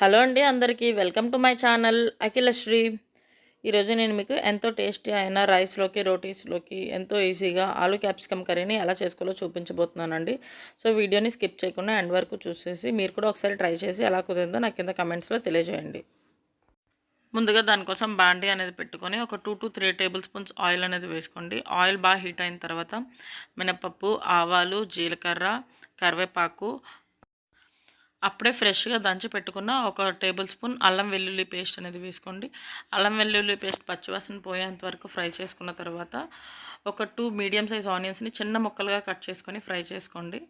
Hello అండి అందరికీ welcome to my channel Akhilasri. ఈరోజు నేను మీకు ఎంతో టేస్టీ అయిన రైస్లోకి రోటీస్లోకి ఎంతో ఈజీగా ఆలు క్యాప్సికమ్ కర్రీని ఎలా చేసుకోవాలో చూపించబోతున్నానండి. సో వీడియోని స్కిప్ చేయకుండా ఎండ్ వరకు చూసేసి మీరు కూడా ఒకసారి ట్రై చేసి ఎలా కుదిరిందో నాకు కింద కమెంట్స్లో తెలియజేయండి. ముందుగా దానికోసం బాండీ అనేది పెట్టుకొని ఒక two to three table spoons oil అనేది వేసుకోండి. ఆయిల్ బాగా హీట్ అయిన తర్వాత మినపప్పు ఆవాలు జీలకర్ర కరివేపాకు అప్పుడే ఫ్రెష్గా దంచి పెట్టుకున్న ఒక టేబుల్ స్పూన్ అల్లం వెల్లుల్లి పేస్ట్ అనేది వేసుకోండి. అల్లం వెల్లుల్లి పేస్ట్ పచ్చివాసన పోయేంత వరకు ఫ్రై చేసుకున్న తర్వాత ఒక టూ మీడియం సైజ్ ఆనియన్స్ని చిన్న ముక్కలుగా కట్ చేసుకొని ఫ్రై చేసుకోండి.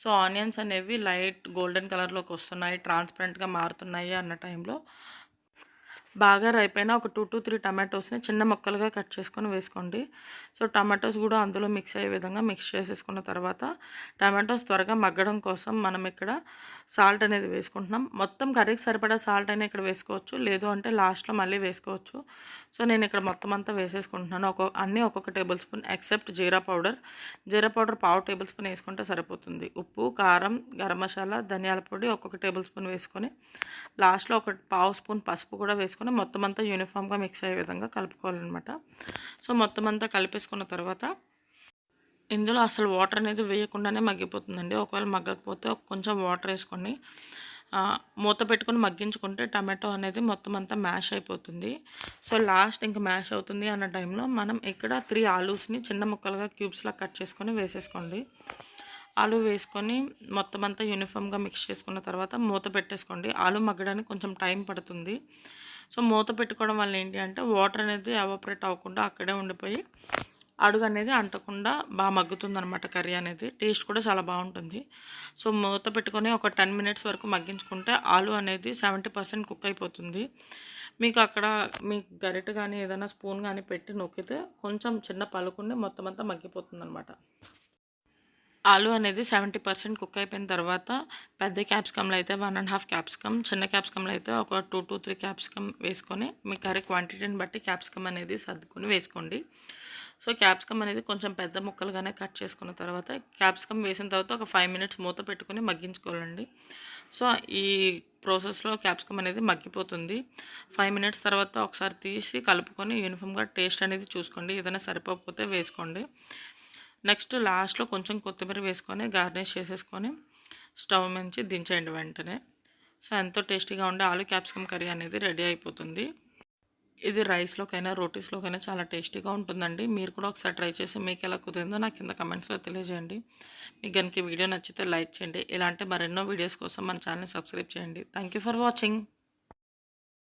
సో ఆనియన్స్ అనేవి లైట్ గోల్డెన్ కలర్లోకి వస్తున్నాయి ట్రాన్స్పరెంట్గా మారుతున్నాయి అన్న టైంలో. బాగా రైపైన ఒక టూ టు త్రీ టమాటోస్ని చిన్న ముక్కలుగా కట్ చేసుకొని వేసుకోండి. సో టమాటోస్ కూడా అందులో మిక్స్ అయ్యే విధంగా మిక్స్ చేసేసుకున్న తర్వాత టమాటోస్ త్వరగా మగ్గడం కోసం మనం ఇక్కడ సాల్ట్ అనేది వేసుకుంటున్నాం. మొత్తం కర్రీకి సరిపడా సాల్ట్ అయినా ఇక్కడ వేసుకోవచ్చు. లేదు అంటే లాస్ట్లో మళ్ళీ వేసుకోవచ్చు. సో నేను ఇక్కడ మొత్తం అంతా వేసేసుకుంటున్నాను. ఒక అన్నీ ఒక్కొక్క టేబుల్ స్పూన్ ఎక్సెప్ట్ జీరా పౌడర్ జీరా పౌడర్ పావు టేబుల్ స్పూన్ వేసుకుంటే సరిపోతుంది. ఉప్పు కారం గరం మసాలా ధనియాల పొడి ఒక్కొక్క టేబుల్ స్పూన్ వేసుకొని లాస్ట్లో ఒక పావు స్పూన్ పసుపు కూడా వేసుకొని మొత్తం అంతా యూనిఫామ్గా మిక్స్ అయ్యే విధంగా కలుపుకోవాలన్నమాట. సో మొత్తం అంతా కలిపేసుకున్న తర్వాత ఇందులో అసలు వాటర్ అనేది వేయకుండానే మగ్గిపోతుందండి. ఒకవేళ మగ్గకపోతే కొంచెం వాటర్ వేసుకోండి మూత పెట్టుకొని మగ్గించుకుంటే టమాటో అనేది మొత్తం అంతా మ్యాష్ అయిపోతుంది. సో లాస్ట్ ఇంకా మ్యాష్ అవుతుంది అన్న టైంలో మనం ఇక్కడ త్రీ ఆలూస్ని చిన్న ముక్కలుగా క్యూబ్స్లా కట్ చేసుకొని వేసేసుకోండి. ఆలు వేసుకొని మొత్తం అంతా యూనిఫామ్గా మిక్స్ చేసుకున్న తర్వాత మూత పెట్టేసుకోండి. ఆలు మగ్గడానికి కొంచెం టైం పడుతుంది. సో మూత పెట్టుకోవడం వల్ల ఏంటి అంటే వాటర్ అనేది ఎవాపరేట్ అవ్వకుండా అక్కడే ఉండిపోయి అడుగు అనేది అంటకుండా బాగా మగ్గుతుంది అనమాట కర్రీ అనేది. టేస్ట్ కూడా చాలా బాగుంటుంది. సో మూత పెట్టుకొని ఒక టెన్ మినిట్స్ వరకు మగ్గించుకుంటే ఆలు అనేది సెవెంటీ పర్సెంట్ కుక్ అయిపోతుంది. మీకు అక్కడ మీ గరిట కానీ ఏదైనా స్పూన్ కానీ పెట్టి నొక్కితే కొంచెం చిన్న పలుకుండి మొత్తం అంతా మగ్గిపోతుంది అనమాట ఆలు అనేది సెవెంటీ పర్సెంట్ కుక్ అయిపోయిన తర్వాత పెద్ద క్యాప్సికమ్లో అయితే వన్ అండ్ హాఫ్ క్యాప్సికమ్ చిన్న క్యాప్సికమ్లో అయితే ఒక టూ టూ త్రీ క్యాప్సికమ్ వేసుకొని మీ కర్రీ క్వాంటిటీని బట్టి క్యాప్సికమ్ అనేది సర్దుకొని వేసుకోండి. సో క్యాప్సికమ్ అనేది కొంచెం పెద్ద ముక్కలుగానే కట్ చేసుకున్న తర్వాత క్యాప్సికమ్ వేసిన తర్వాత ఒక ఫైవ్ మినిట్స్ మూత పెట్టుకుని మగ్గించుకోవాలండి. సో ఈ ప్రాసెస్లో క్యాప్సికమ్ అనేది మగ్గిపోతుంది. ఫైవ్ మినిట్స్ తర్వాత ఒకసారి తీసి కలుపుకొని యూనిఫామ్గా టేస్ట్ అనేది చూసుకోండి. ఏదైనా సరిపోకపోతే వేసుకోండి. నెక్స్ట్ లాస్ట్లో కొంచెం కొత్తిమీర వేసుకొని గార్నిష్ చేసేసుకొని స్టవ్ నుంచి దించేయండి వెంటనే. సో ఎంతో టేస్టీగా ఉండే ఆలు క్యాప్సికమ్ కర్రీ అనేది రెడీ అయిపోతుంది. ఇది రైస్లోకైనా రోటీస్లోకైనా చాలా టేస్టీగా ఉంటుందండి. మీరు కూడా ఒకసారి ట్రై చేసి మీకు ఎలా కుదిరిందో నాకు కింద కమెంట్స్లో తెలియజేయండి. మీకు కనుక వీడియో నచ్చితే లైక్ చేయండి. ఇలాంటి మరెన్నో వీడియోస్ కోసం మన ఛానల్ని సబ్స్క్రైబ్ చేయండి. Thank for watching.